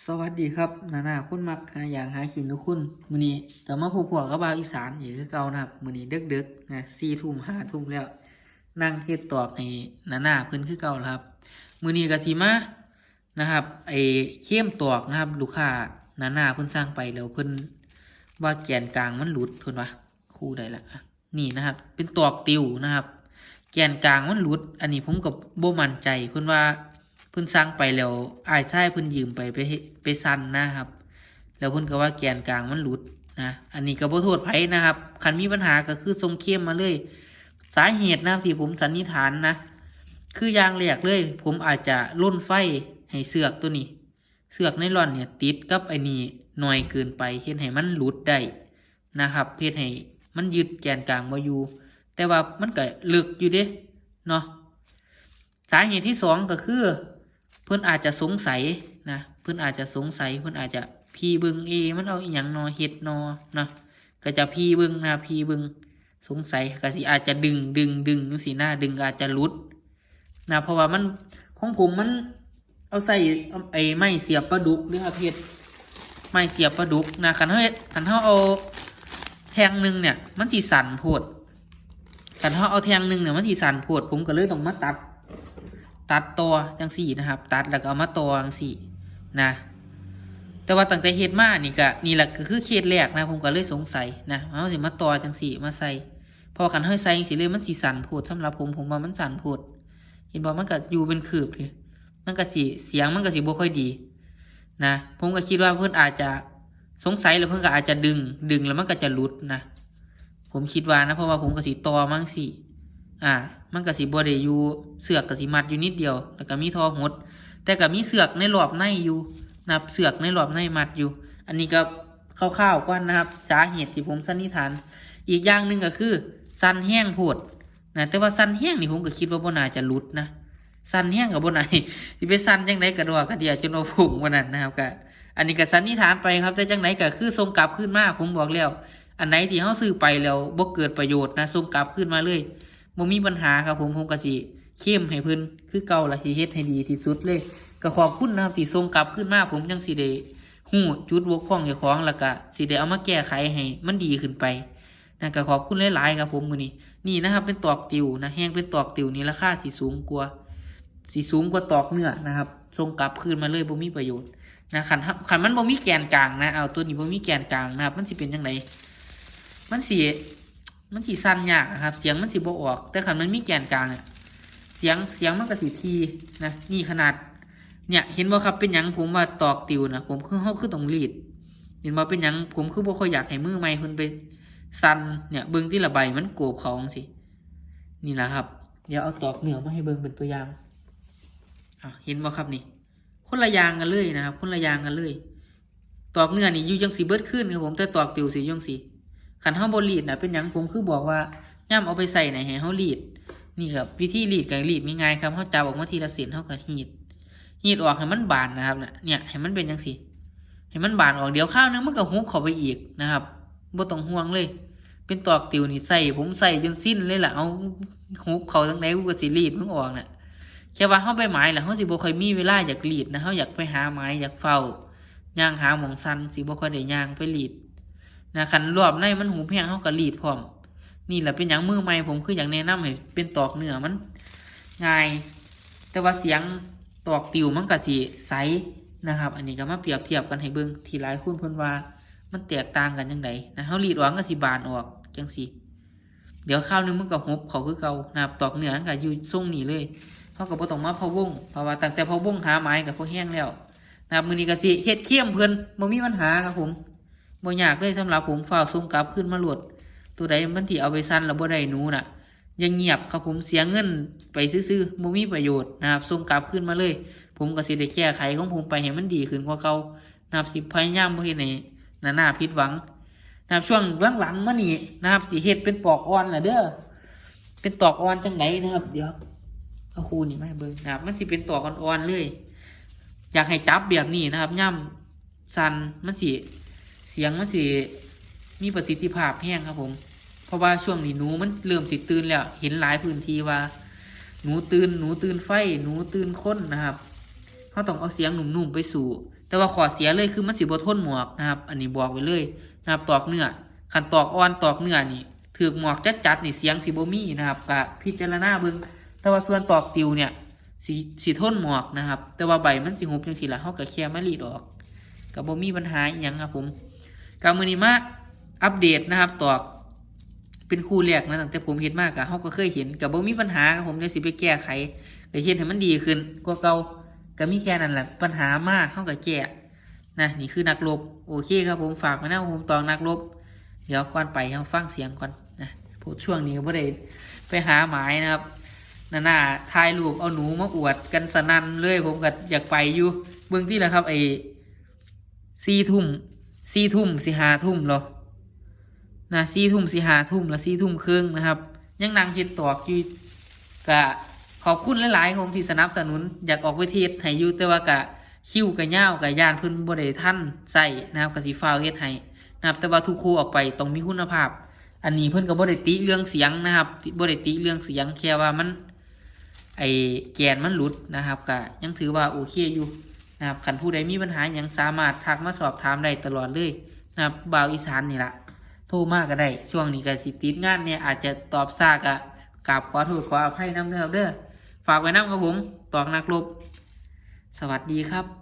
สวัสดีครับนานาคุณมักหาอยางหากินทุกคุณมื้อนี้จะมาพบพวกกับบาวอีสานอีกคือเก่านะครับมื้อนี้ดึกๆนะ4ทุ่ม5ทุ่มแล้ว นั่งเฮ็ดตอกให้นานาเพิ่นคือเก่าแล้วครับมื้อนี้ก็สิมานะครับไอ้เข้มตอกนะครับลูกค้านานาเพิ่นสร้างไปแล้วเพิ่นว่าแกนกลางมันหลุดเพิ่นว่าคู่ได้ละนี่นะครับ เป็นตอกติวนะครับ แกนกลางมันหลุด อันนี้ผมกับโบมั่นใจเพิ่นว่า เพิ่นสร้างไปแล้วอายชายเพิ่นยืมไปไปไปสั่นนะครับ แล้วเพิ่นก็ว่าแกนกลางมันหลุดนะอันนี้ก็บ่โทษไผนะครับคันมีปัญหาก็คือทรงเข้มมาเลย สาเหตุนะครับที่ผมสันนิษฐานนะ คืออยางแรกเลย ผมอาจจะล่นไฟให้เสือกตัวนี้ เสือกไนลอนเนี่ยติดกับไอ้นี่หน่อยเกินไปเฮ็ดให้มันหลุดได้นะครับเฮ็ดให้มันยึดแกนกลางบ่อยู่ แต่ว่ามันก็ลึกอยู่เด้เนาะสาเหตุที่สองก็คือ เพื่อนอาจจะสงสัยนะเพื่อนอาจจะสงสัยเพื่อนอาจจะพีบึงเอ มันเอาอหย่างนอเฮ็ดนอเนาะก็จะพีบึงนะพีบึงสงสัยก็สิอาจจะดึงดึงดึงสีหน้าดึงอาจจะหลุดนะเพราะว่ามันของผมมันเอาใส่เอาไอ้ไม้เสียบปลาดุกหรือเอาเพชรไม้เสียบปลาดุกนะคันเฮาเฮ็ดคันเฮาเอาแทงหนึ่งเนี่ย มันสิสั่นโพดแต่ถ้าเอาแทงหนึ่งเนี่ยมันสีสันโพดผมก็เลยต้องมาตัด ตัดตัวจังสี่นะครับ ตัดแล้วก็เอามาตัวจังสี่นะ แต่ว่าตั้งแต่เฮ็ดมานี่ก็นี่แหละก็คือเคสแรกนะ ผมก็เลยสงสัยนะเอาสิมาต่อจังสี่มาใส่พอขันห้ยใส่จังสี่เลยมันสีสันโพดสำหรับผมผมว่ามันสันโพดเห็นบอกมันก็อยู่เป็นคืบเลยมันก็สีเสียงมันก็สีบ่ค่อยดี นะ ผมก็คิดว่าเพื่อนอาจจะสงสัยแล้วเพื่อนก็อาจจะดึง ดึงแล้วมันก็จะหลุดนะ ผมคิดว่านะเพราะว่าผมก็สิตอมั้งสิ อ่า มันกสิบริอยู่เสือกกสิมัดอยู่นิดเดียว แล้วก็มีทอหด แต่ก็มีเสือกในรอบในอยู่นะครับเสือกในรอบในมัดอยู่ อันนี้ก็คร่าวๆก่อนนะครับสาเหตุที่ผมสันนิษฐาน อีกอย่างหนึ่งก็คือสันแห้งโพดนะแต่ว่าสันแห้งนี่ผมก็คิดว่าบนาจะหลุดนะสันแห้งกับบนาที่ไปสันจังไหนกระดอกกระเดียจนเอาผุงวันนั้นนะครับก็อันนี้ก็สันนิษฐานไปครับแต่จังไหนก็คือทรงกลับขึ้นมาผมบอกแล้ว อันไหนที่เขาซื้อไปแล้วบ่เกิดประโยชน์นะส่งกลับขึ้นมาเลย บ่มีปัญหาครับผมผมก็สิเข้มให้เพิ่นคือเก่าละที่เฮ็ดให้ดีที่สุดเลยก็ขอบคุณนะครับที่ส่งกลับขึ้นมาผมจังสิได้ฮู้จุดบกพร่องเจ้าของแล้วก็สิได้เอามาแก้ไขให้มันดีขึ้นไปนะก็ขอบคุณหลายๆครับผมมื้อนี้นี่นะครับเป็นตอกติวนะแห้งเป็นตอกติวนี่ราคาสิสูงกว่าสิสูงกว่าตอกเนื้อนะครับส่งกลับคืนมาเลยบ่มีประโยชน์นะคันคันมันบ่มีแกนกลางนะเอาตัวนี้บ่มีแกนกลางนะครับ มันสิเป็นจังไดมันสี มันสีสั้นยากครับ เสียงมันสีบออก แต่ขันมันมีแกนกลางอะเสียงเสียงมันก็สีทีนะนี่ขนาด เนี่ยเห็นว่าครับเป็นยังผมว่าตอกติวนะผมคือเขาคือต้องรีดเห็นว่าเป็นยังผมคือบ่ค่อยอยากให้มือไม้เพิ่นไปสั่นเนี่ยเบิ้งที่ละใบมันโกบเขาสินี่แหละครับ เดี๋ยวเอาตอกเหนือมาให้เบิ้งเป็นตัวอย่างเห็นว่ครับนี่ คนละยางกันเลยนะครับ คนละยางกันเลย ตอกเนื้อนี่อยู่จังสีเบิดขึ้นครับผมแต่ตอกติวสีจังสี ขันเฮาบ่รีดนะเป็นหยังผมคือบอกว่าย่ำเอาไปใส่ไหนให้เฮารีด นี่ครับวิธีรีดกับรีดง่ายๆครับเฮาจับออกมาทีละเส้นเฮาก็หีดหีดออกให้มันบานนะครับนะเนี่ยให้มันเป็นจังซี่ให้มันบานออกเดี๋ยวข้าวนึงมันก็หุบเข้าไปอีกนะครับบ่ต้องห่วงเลย เป็นตอกติวนี่ใส่ผมใส่จนสิ้นเลยล่ะเอาหุบเข้าจังไดกูก็สิรีดมันออกน่ะแค่ว่าเฮาไปหมายล้วเฮาสิบ่ค่อยมีเวลาอยากรีดนะเฮาอยากไปหาไม้อยากเฝ้าย่างหาหมองซันสิบ่ค่อยได้ย่างไปรีด นะคันรอบในมันหูแพงเขาก็รีดพร้อม นี่แหละเป็นอย่างมือใหม่ผมคืออย่างแนะนำให้เป็นตอกเนื้อมันง่าย แต่ว่าเสียงตอกติวมันก็สิใสนะครับ อันนี้ก็มาเปรียบเทียบกันให้เบิ่งที่หลายคนเพิ่นว่า มันแตกต่างกันจังไดนะเฮารีดออกก็สิบานออกจังซี่เดี๋ยวข้าวหนึงมันก็หบเขาคือเก่านะครับตอกเนื้อมันก็อยู่ทรงนี้เลยเฮาก็บ่ต้องมาพะวงเพราะว่าตั้งแต่พะวงหาไม้ก็พอแห้งแล้วนะครับมือนี้ก็สิเฮ็ดเข้มเพิ่นบ่มีปัญหาครับผม บ่ยากเลยสำหรับผมฝ่ากส่งกลับขึ้นมาโหลดตัวใดมันที่เอาไปสั้นแล้วบ่ได้นูน่ะ ยังเงียบครับผมเสียเงินไปซื้อๆบ่มีประโยชน์นะครับส่งกลับขึ้นมาเลย ผมก็สิได้แก้ไขของผมไปให้มันดีขึ้นกว่าเก่านะครับสิพยายามบ่เฮ็ดให้หน้าหน้าผิดหวังนะครับช่วงหลังๆมานี่นะครับสิเฮ็ดเป็นตอกอ่อนล่ะเด้อเป็นตอกอ่อนจังไดนะครับ เดี๋ยวเอาครูนี่ไมาให้เบิ่งนะครับ มันสิเป็นตอกอ่อนๆเลย อยากให้จับแบบนี้นะครับย่ำสันมันสิ เสียงมันสิมีประสิทธิภาพแห้งครับผม เพราะว่าช่วงนี้หนูมันเริ่มสิตื่นแล้ว เห็นหลายพื้นที่ว่า หนูตื่นหนูตื่นไฟหนูตื่นค้นนะครับเขาต้องเอาเสียงหนุ่มๆไปสู่ แต่ว่าขอเสียเลยคือมันสิบทนหมวกนะครับ อันนี้บอกไว้เลยนะครับตอกเนื้อคันตอกอ่อนตอกเนื้อนี่ถือหมวกจัดๆนี่เสียงสิบมีนะครับก็พิจารณาเบิ่งแต่ว่าส่วนตอกติวเนี่ยสีสีทนหมวกนะครับ แต่ว่าใบมันสิหุบจังซี่ล่ะเฮาก็แค่มารีดออกก็บ่มีปัญหาอีหยังครับผม ก็มื้อนี้มาอัปเดตนะครับตอกเป็นคู่แรกนะตั้งแต่ผมเห็นมากอะเฮาก็เคยเห็นกับบ่มีปัญหาครับผมเดี๋ยวสิไปแก้ไขก็เฮ็ดให้มันดีขึ้นกว่าเก่าก็มีแค่นั้นแหละปัญหามากเฮาก็แก้นะนี่คือนักรบโอเคครับผมฝากไว้นะผมตองนักรบเดี๋ยวก่อนไปเฮาฟังเสียงก่อนนะเพราะช่วงนี้ก็บ่ได้ไปหาหมายนะครับนานาถ่ายรูปเอาหนูมาอวดกันสนั่นเลยผมก็อยากไปอยู่เบื้องที่แหละครับไอ้สี่ทุ่ม สี่ทุ่มสิห้าทุ่มหรอนะสี่ทุ่มสี่ห้าทุ่มและสี่ทุ่มครึ่งนะครับ ยังนั่งเฮ็ดตอกอยู่กะขอบคุณหลายๆของที่สนับสนุน อยากออกไปเทศให้อยู่แต่ว่ากะคิวกะย่ากะยานเพิ่นบ่ได้ท่านใส่นะครับกะสิฟ้าเฮ็ดให้นะครับ แต่ว่าทุกคู่ออกไปต้องมีคุณภาพ อันนี้เพิ่นก็บ่ได้ติเรื่องเสียงนะครับบ่ได้ติเรื่องเสียงแค่ว่ามัน ไอแกนมันหลุดนะครับก็ยังถือว่าโอเคอยู่ นะครับขันผู้ใดมีปัญหาอย่างสามารถทักมาสอบถามได้ตลอดเลยนะครับบ่าวอีสานนี่ละโทรมากก็ได้ ช่วงนี้ก็สิติดงานเนี่ยอาจจะตอบซากะกราบขอโทษขออภัยน้ำเด้อเด้อฝากไว้น้ำครับผมตอกนักรบสวัสดีครับ